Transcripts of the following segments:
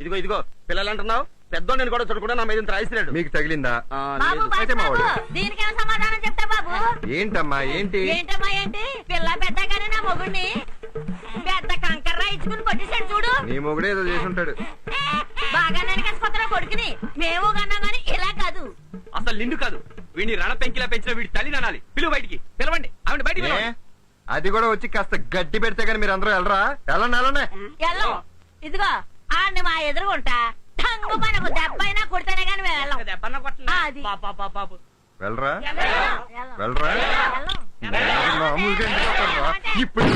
ఇదిగో ఇదిగో పిల్లలు అంటున్నావు పెద్దోడిని కూడా చూడకుండా నా మీద ఇంత రాయిస్తున్నాడు మీకు తగిలిందా? ఆ, బాబు లేదు. అయితే మా బాబు వాడు. దీనికేం సమాధానం చెప్తా బాబు? ఏంటమ్మా ఏంటి? ఏంటమ్మా ఏంటి? పిల్ల పెద్దగానే నా మొగుడిని. పెద్ద కంకర్ర ఇచ్చుకుని కొట్టేశాడు చూడు. నీ మొగుడే ఏదో చేసి ఉంటాడు బాగా నరికేసిపోతున్నా కొడుకుని. మేము కన్నా గానీ ఇలా కాదు. అసలు నిండు కాదు. వీడిని రణ పెంకిలా పెంచిన వీడి తల్లి నానాలి. పిలువ బయటికి. పిలవండి. ఆవిడ బయటికి ఏ? పిలవండి. అది కూడా వచ్చి కాస్త గడ్డి పెడితే గానీ మీరు అందరూ వెళ్ళరా? వెళ్ళండి వెళ్ళండి. ఎల్లం ఇదిగో ఆడిని మా ఎదురుగుంటా టంగు మనకు దెబ్బైనా కొడితేనే గానీ మేము వెళ్ళం కొట్టండి. అది. వెళ్ళరా వెళ్ళం, వెళ్ళం. వెళ్ళరా వెళ్ళం. మామూలుగా ఎందుకు వస్తారురా? ఇప్పుడు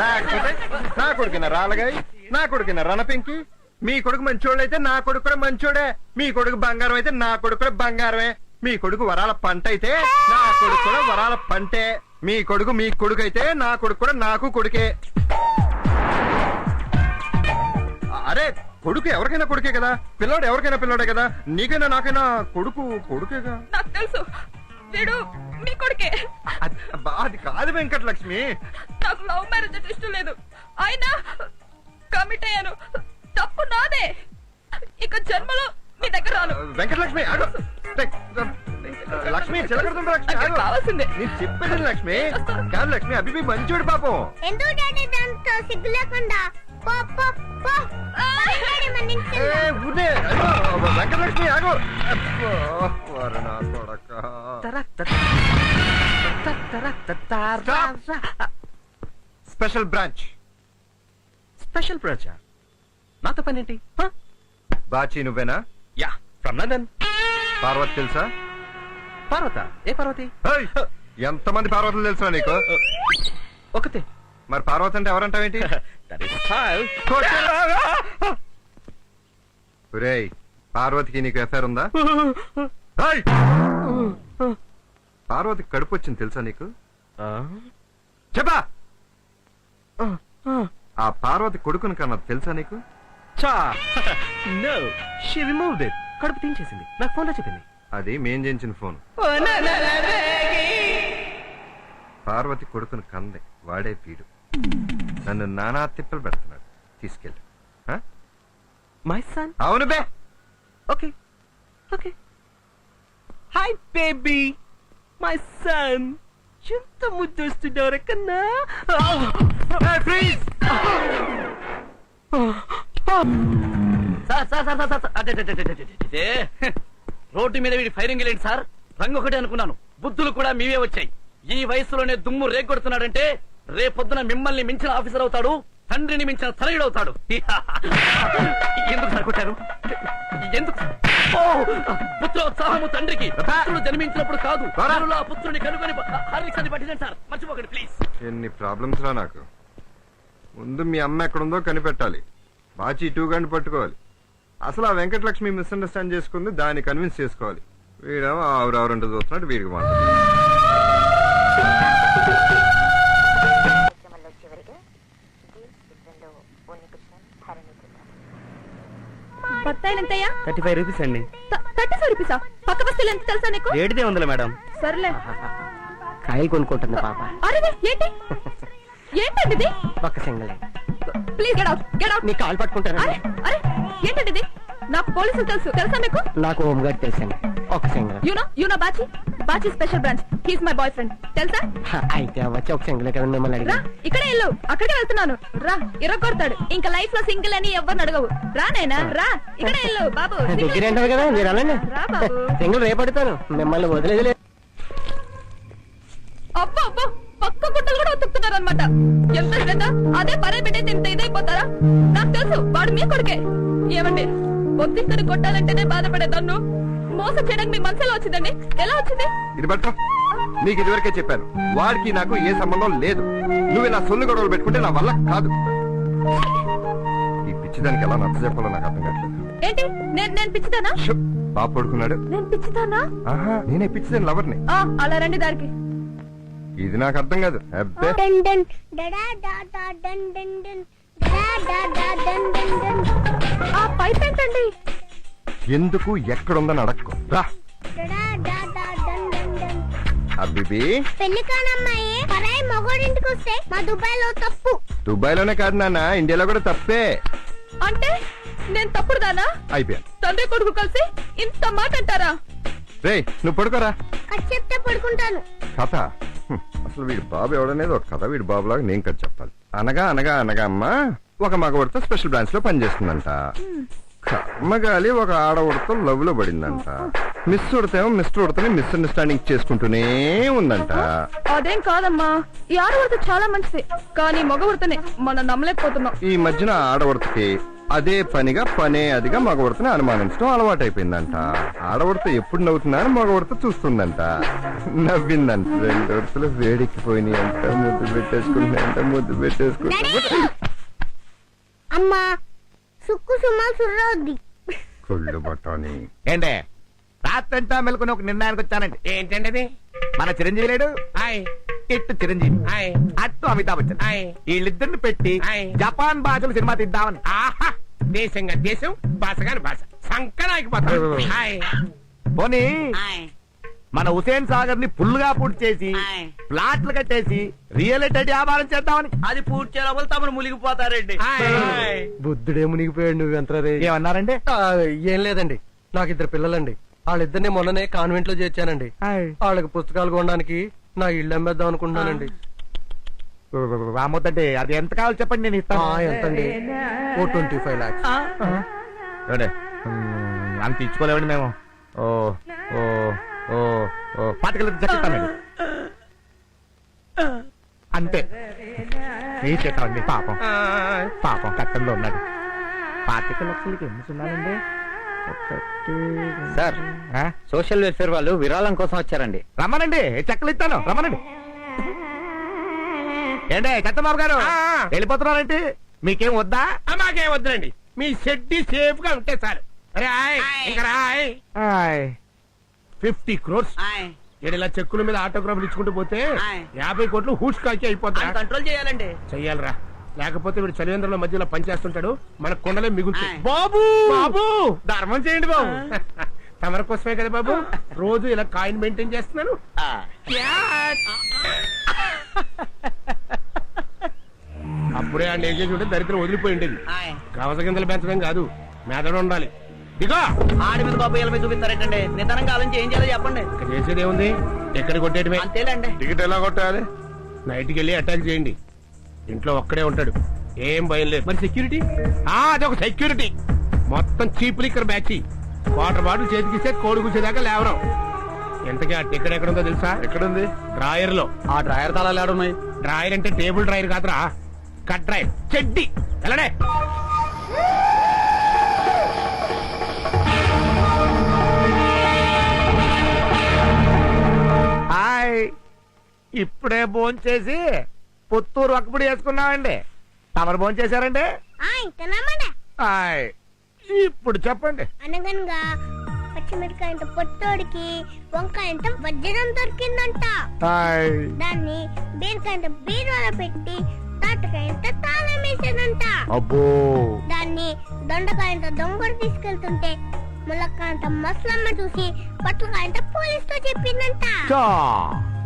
లేకపోతే నా కొడుకున రాలగాయ్ నా కొడుకున రణపెంకి మీ కొడుకు మంచోళ్ళైతే నా కొడుకు కూడా మంచోడే మీ కొడుకు బంగారం అయితే నా కొడుకు కూడా బంగారమే మీ కొడుకు వరాల పంట అయితే నా కొడుకు కూడా వరాల పంటే మీ కొడుకు మీ కొడుకు అయితే నా కొడుకు కూడా నాకు కొడుకే అరే కొడుకు ఎవరికైనా కొడుకే కదా? పిల్లోడు ఎవరికైనా పిల్లోడే కదా? నీకైనా నాకైనా కొడుకు కొడుకేగా? నాకు తెలుసు. వీడు మీ కొడుకే. అది అబ్బా, అది కాదు వెంకటలక్ష్మి. నాకు లవ్ మ్యారేజ్ అంటే ఇష్టం లేదు. అయినా కమిట్ అయ్యాను. తప్పు నాదే. ఇక జన్మలో మీ దగ్గర రాను. వెంకటలక్ష్మి ఆగు. టేక్, లక్ష్మి చిలకడుతుండ లక్ష్మి నాకు ఆగు. కావాల్సిందే. నేను చెప్పేది లక్ష్మి. కాదు లక్ష్మి అభిపి మంచోడు పాపం. ఎందుకు డాడీ దాంతో సిగ్గు లేకుండా పో పో పో. వెంకటలక్ష్మి ఆగు. స్పెషల్ బ్రాంచ్ స్పెషల్ బ్రాంచ్ నాతో పని ఏంటి బాచి నువ్వేనా? యా ఫ్రమ్ లండన్ పార్వతి తెలుసా? పార్వత? ఏ పార్వతి? ఎంతమంది పార్వతులు తెలుసా నీకు? ఒకతే. మరి పార్వతి అంటే ఎవరంటావేంటి ఒరేయ్ పార్వతికి నీకు ఎఫ్ఐఆర్ ఉందా! పార్వతికి కడుపు వచ్చింది తెలుసా నీకు చెప్పా ఆ పార్వతి కొడుకుని కన్నా తెలుసా నీకు కడుపు తీయించేసింది నాకు ఫోన్ చెప్పింది అది మేం చేయించిన ఫోన్ పార్వతి కొడుకుని కందే వాడే పీడు నన్ను నానా తిప్పలు పెడుతున్నాడు. తీసుకెళ్ళి. ఆ? మై సన్ అవును బే. Okay. Okay. Hi baby my son ఎంత ముద్దొస్తున్నావు కన్నా? Sir sir sir sir. Road మీద వీడి ఫైరింగ్ లేండి సార్. రంగు ఒకటే అనుకున్నాను. బుద్ధులు కూడా మీవే వచ్చాయి. ఈ వయసులోనే దుమ్ము రేగొడుతున్నాడంటే రేపొద్దున మిమ్మల్ని మించిన ఆఫీసర్ అవుతాడు తండ్రిని మించిన తనయుడు అవుతాడు. ఎందుకు సార్ కొట్టారు? ఎందుకు! పుత్రోత్సాహము తండ్రికి. పుత్రుడు జన్మించినప్పుడు కాదు. ఆ పుత్రుని కనుగొని హార్లిక్స్ అని పట్టించండి సార్. మర్చిపోకండి ప్లీజ్. ఎన్ని ప్రాబ్లమ్స్ రా నాకు. ముందు మీ అమ్మ ఎక్కడుందో కనిపెట్టాలి. బాచి టూ గంట పట్టుకోవాలి. అసలు ఆ వెంకటలక్ష్మి మిస్అండర్స్టాండ్ చేసుకుంది దాన్ని కన్విన్స్ చేసుకోవాలి. వీడేమో ఆవురావురంటూ చూస్తున్నాడు వీడికి మాత్రం బత్తాయిలు ఎంతయ్యా థర్టీ ఫైవ్ రూపీస్ అండి. థర్టీ ఫైవ్ రూపీసా? పక్క బస్తీలు ఎంత తెలుసా నీకు? మేడం. సర్లే. కాయలు కొనుక్కుంటుంది పాప. అరే ఏంటి? ఏంటండి ఇది? పక్క సింగలే. Please get out get out. నీ కాలు పట్టుకుంటాను అరే అరే ఏంటండి ఇది? నాకు పోలీసులు తెలుసు తెలుసా మీకు? నాకు హోమ్ గార్డ్ తెలుసండి. ఒక single. You know you know Bachi Bachi special branch he's my boyfriend తెలుసా? అయితే వచ్చి ఒక సింగల్ కదా మిమ్మల్ని రా ఇక్కడే వెళ్ళు. అక్కడికే వెళ్తున్నాను. రా ఇరగొడతాడు. ఇంకా లైఫ్లో సింగిల్ అని ఎవరిని అడగవు. రా నైనా రా ఇక్కడే వెళ్ళు. బాబు దగ్గర ఏంటారు కదా మీరు అలానే రా బాబు. సింగిల్ రేపడతాను మిమ్మల్ని వదిలేదు లేదు. అబ్బో అబ్బో పక్క గుట్టలు కూడా ఉతుకుతున్నారు అనమాట ఎంత శ్రద్ధ? అదే పరే బిడ్డ ఇంత ఇదైపోతారా నాకు తెలుసు వాడు మీ కొడుకే. ఏమండి ఒత్తిక్కని కొట్టాలంటేనే బాధపడే దన్ను మోసం చేయడానికి మీ మనసులో వచ్చిందండి? ఎలా వచ్చింది? ఇది పట్టు నీకు ఇదివరకే చెప్పాను. వాడికి నాకు ఏ సంబంధం లేదు. నువ్వు ఇలా సొల్లు గొడవలు పెట్టుకుంటే నా వల్ల కాదు. ఈ పిచ్చిదానికి ఎలా నచ్చ చెప్పాలో నాకు అర్థం కావట్లేదు. ఏంటి? నేను నేను పిచ్చిదానా? బాబు పడుకున్నాడు. నేను పిచ్చిదానా? ఆహా నేనే పిచ్చిదాని లవర్ని. ఆ, అలా రండి దారికి. ఇది నాకు అర్థం కాదు. అబ్బే. ఆ పైప్ ఏంటండి? ఎందుకు ఎక్కడుందని అడక్కో. రా. అబ్బిబి. పెళ్ళి కానమ్మాయి పరాయి మగోడింటికి వస్తే మా దుబాయ్లో తప్పు. దుబాయ్లోనే కాదు నాన్న ఇండియాలో కూడా తప్పే. అంటే నేను తప్పుడు దానా? అయిపోయాను. తండ్రి కొడుకు కలిసి ఇంత మాట అంటారా? రే నువ్వు పడుకోరా. చెప్తే పడుకుంటాను. కథ. అసలు వీడి బాబు ఎవడనేది ఒక కథ వీడి బాబులాగా నేను కథ చెప్పాలి. అనగా అనగా అనగా అమ్మ ఒక మగవాడితో స్పెషల్ బ్రాంచ్లో పనిచేస్తుందంట కమ్మగాలి ఒక ఆడవాడితో లవ్లో పడిందంట. మిస్ ఉడతేమో మిస్టర్ ఉడతని మిస్అండర్స్టాండింగ్ చేసుకుంటూనే ఉందంట. అదేం కాదమ్మా ఈ ఆడవాడితో చాలా మంచిది కానీ మగవాడితోనే మనం నమ్మలేకపోతున్నాం. ఈ మధ్యన ఆడవడతకి అదే పనిగా పనే అదిగా మగవడతని అనుమానించడం అలవాటైపోయిందంట. ఆడవడత ఎప్పుడు నవ్వుతున్నా అని మగవడత చూస్తుందంట. నవ్విందంట. రెండు వేడెక్కిపోయినాయి అంట ముద్దు పెట్టేసుకుంటున్నాయి అంట ముద్దు పెట్టేసుకుంటున్నా అమ్మా సుక్కు సుమా సుర్రవుద్ది కొళ్ళు బట్టాని ఏంటే? రాత్రంతా మెలుకుని ఒక నిర్ణయానికి వచ్చానండి. ఏంటండి అది మన చిరంజీవి లేడు? ఆయ్. ఇట్టు చిరంజీవి. ఆయ్. అట్టు అమితాబ్ బచ్చన్. ఆయ్. వీళ్ళిద్దరిని పెట్టి ఆయ్. జపాన్ భాషలు సినిమా తీద్దామని. ఆహా! దేశంగా దేశం భాష. కాని భాష సంకరానికి పోతాం ఆయ్. పోనీ. ఆయ్. మన హుసేన్ సాగర్ని ఫుల్గా పూర్తి చేసి. ప్లాట్లు కట్టేసి రియల్ ఎస్టేట్ వ్యాపారం చేద్దామని. అది పూర్తి చేయ లోపల తమను మునిగిపోతారండి. బుద్ధుడే మునిగిపోయాడు నువ్వు ఎంత ఏమన్నారండి? ఏం లేదండి. నాకు ఇద్దరు పిల్లలండి. వాళ్ళిద్దరిని మొన్ననే కాన్వెంట్లో చేర్చానండి వాళ్ళకి పుస్తకాలు కొనడానికి నా ఇల్లు అమ్మేద్దాం అనుకుంటున్నానండి. రామొద్దండి అది ఎంత కావాలి చెప్పండి నేను ఇస్తాను. ఎంతండి? ఓ ట్వంటీ ఫైవ్ లాక్స్. అంత ఇచ్చుకోలేమండి మేము. ఓ ఓ. పాతికలు చెప్తానండి అంతే. ఏ చేస్తామండి పాపం. పాపం కట్టంలో ఉన్నాడు పాతిక లక్షలకి ఎన్ని సున్నాలండి? ఒకటి, సార్? సోషల్ వెల్ఫేర్ వాళ్ళు విరాళం కోసం వచ్చారండి. రమ్మనండి చెక్కలు ఇస్తాను. రమ్మనండి. ఏంటే చంద్రబాబు గారు. వెళ్ళిపోతున్నారంటే? మీకేం వద్దా? మాకేం వద్దులండి. మీ షెడ్డి సేఫ్గా ఉంటే సార్ ఆయ్. ఇంకా రాయ్ ఫిఫ్టీ క్రోర్స్. ఇలా చెక్కుల మీద ఆటోగ్రాఫ్లు ఇచ్చుకుంటూ పోతే. యాభై కోట్లు హూస్ కాకి అయిపోతా కంట్రోల్ చేయాలండి. చెయ్యాలరా. లేకపోతే వీడు చలివేంద్రంలో మధ్యలో పనిచేస్తుంటాడు మన కొండలే మిగులుతాయి. బాబు! బాబు! ధర్మం చేయండి బాబు. తమర కోసమే కదా బాబు. రోజు ఇలా కాయిన్ మెయింటైన్ చేస్తున్నాను. అప్పుడే ఆ లేచేసి ఉంటే దరిద్రం వదిలిపోయి ఉండేది. కవస గింజలు పెంచడం కాదు. మెదడు ఉండాలి. దిగో ఆడి మీద బాబు ఇలా మీద చూపిస్తారేంటండి? నిదానంగా ఆలోచించి ఏం చేయాలో చెప్పండి. ఇక్కడ చేసేది ఏముంది? ఎక్కడ కొట్టేయటమే? అంతేలేండి. టికెట్ ఎలా కొట్టాలి? నైట్కి వెళ్ళి అటాక్ చేయండి. ఇంట్లో ఒక్కడే ఉంటాడు. ఏం భయం లేదు. మరి సెక్యూరిటీ ఆ అదొక సెక్యూరిటీ మొత్తం cheap liquor batch water bottle చేతికిస్తే కోడి కూర్చేదాకా లేవరం. ఎంతకీ ఆ టికెట్ ఎక్కడ ఉందో తెలుసా? ఎక్కడుంది? డ్రాయర్లో ఆ డ్రాయర్ తాళాలు ఏడున్నాయి. డ్రాయర్ అంటే టేబుల్ డ్రాయర్ కాదురా. Cut drawer. చెడ్డి. ఎలాడే ఇప్పుడే భోంచేసి పుత్తూరు ఒక్కపుడి వేసుకున్నామండి. తమరు భోంచేశారండి? ఇప్పుడు చెప్పండి. అనగనగా పచ్చిమిరకాయంత పొట్టోడికి వంకాయంత వజ్రం దొరికిందంట. దాన్ని బీరకాయంత బీరువాలో పెట్టి తాటకాయంత తాళం వేసేదంట. అబ్బో. దాన్ని దొండకాయంత దొంగడు తీసుకెళ్తుంటే ములక్కాయంత మసలమ్మ చూసి పట్లకాయంత పోలీస్తో చెప్పిందంట.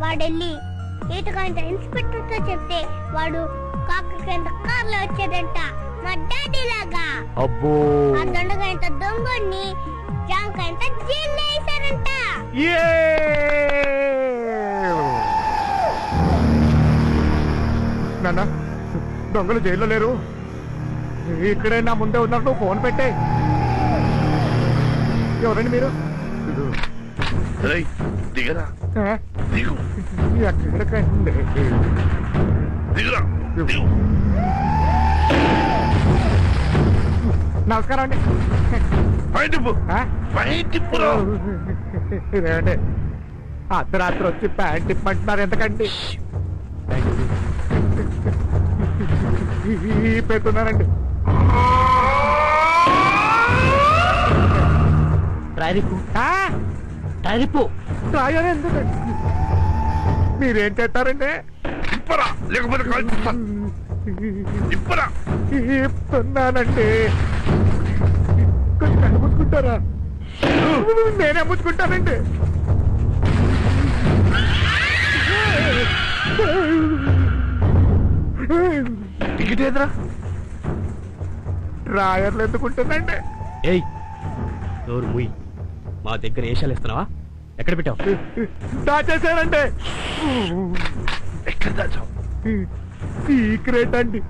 వాడెళ్ళి ఈతకాయంత ఇన్స్పెక్టర్తో చెప్తే వాడు కాకరకాయంత కార్లో వచ్చాడంట మా డాడీ లాగా అబ్బో. ఆ దొండకాయంత దొంగని జామకాయంత జైల్లో వేశారంట. ఏ నాన్న దొంగలు జైల్లో లేరు. ఇక్కడే నా ముందే ఉన్నారు నువ్వు ఫోన్ పెట్టే. ఎవరండి మీరు? దిగరా. ఎక్కడికండి నమస్కారం అండి ఇదేంటి అర్ధరాత్రి వచ్చి ప్యాంట్ ఇప్పంటున్నారు ఎంతకండి పెడుతున్నారండి డ్రైరిపు ఆ? డ్రైరిపు రాయని ఎందుకండి మీరేం చేస్తారండి? ఇప్పరా లేకపోతే కాల్చిస్తా. ఇప్పరా. ఇస్తున్నానండి కొంచెం మూసుకుంటారా నేనే ముచ్చుకుంటానండి టికెట్ ఏదిరా? డ్రాయర్లు ఎందుకుంటుందండి ఏయ్ నోరు ముయ్. మా దగ్గర ఏషాలు ఇస్తున్నావా ఎక్కడ పెట్టావు? ఎక్కడ దాచావు? సీక్రెట్ అండి.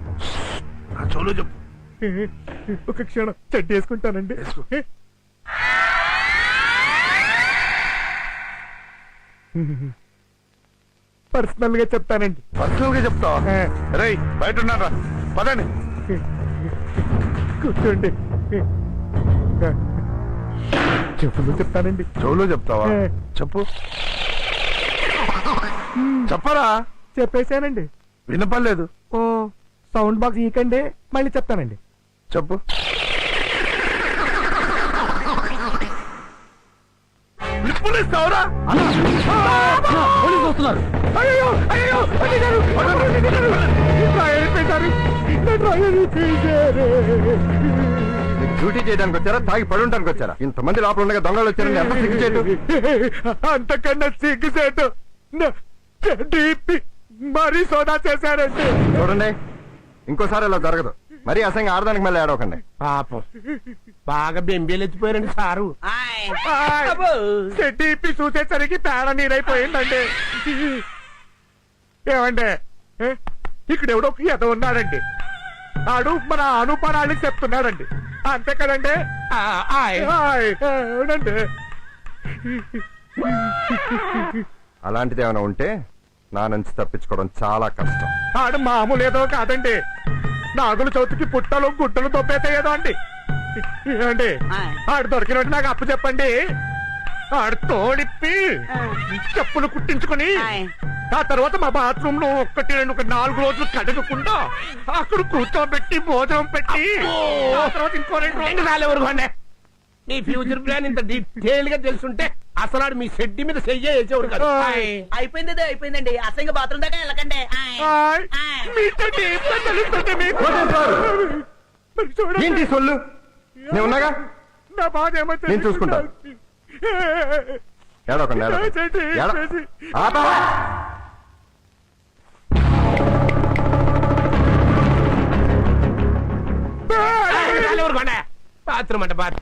చోలు చెప్పు. ఒక క్షణం చెడ్డ వేసుకుంటానండి. పర్సనల్గా చెప్తానండి. పర్సనల్గా చెప్తావా రై బయట ఉన్నారా పదండి. కూర్చోండి. చెప్పులు చెప్తానండి చెవులో చెప్తావా. చెప్పు. చెప్పరా? చెప్పేశానండి వినపడలేదు. ఓ సౌండ్ బాక్స్ ఈకండి మళ్ళీ చెప్తానండి. చెప్పు. నిప్పులు ఇస్తావురా? పోలీసులు వస్తున్నారు. అయ్యో అయ్యో అడిగారు పెట్టారు. డ్యూటీ చేయడానికి వచ్చారా? తాగి పడి ఉండడానికి వచ్చారా? ఇంతమంది లోపల ఉండగా దొంగలు వచ్చారని ఎంత సిగ్గు చేయటం అంతకన్నా డీపీ మరీ సోదా చేశారండి. చూడండి ఇంకోసారి ఇలా జరగదు. మరీ అసంగా ఆడదానికి మళ్ళీ ఆడవకండి పాపం. బాగా బెంబేలు ఎత్తిపోయారండి సారు. డీపీ చూసేసరికి పేడ నీరైపోయిందండి. ఏమండి? ఏ? ఇక్కడ ఎవడో ఎద ఉన్నాడండి. ఆడు మన అనుపరాళ్ళకి చెప్తున్నాడండి. అంతే కదండి? అవునండి అలాంటిది ఏమైనా ఉంటే నా నుంచి తప్పించుకోవడం చాలా కష్టం. ఆడు మామూలు ఏదో కాదండి. నాగుల చవితికి పుట్టలు గుట్టలు దొబ్బేతాయేదో అండి. ఏమండి? ఆడు దొరికినట్టు నాకు అప్పు చెప్పండి. ఆడు తోడిప్పి చెప్పులు కుట్టించుకుని ఆ తర్వాత మా బాత్రూమ్లో ఒక్కటి రెండు ఒక నాలుగు రోజులు కడగకుండా అక్కడ కూర్చోబెట్టి భోజనం పెట్టి ఆ తర్వాత ఇంకో రెండు రోజులు నీ ఫ్యూచర్ ప్లాన్ ఇంత డీటెయిల్గా తెలుసుంటే అసలు ఆడు మీ షెడ్డి మీద చెయ్యే వేసేవాడు కదా. అయిపోయింది అయిపోయిందండి. అసంగా బాత్రూమ్ దాకా వెళ్ళకండి. ఆయ్. ఆయ్, ఆయ్. మీతో డీప్గా తెలుస్తుంది మీకు? మరి చూడండి. ఏంటి సొల్లు? నేను ఉన్నాగా? నా బాధ ఏమో నేను చూసుకుంటాను. ఏడవకండి ఏడవకండి. ఏడ- ఆపా. బాత్రూమ్ అంటే బాత్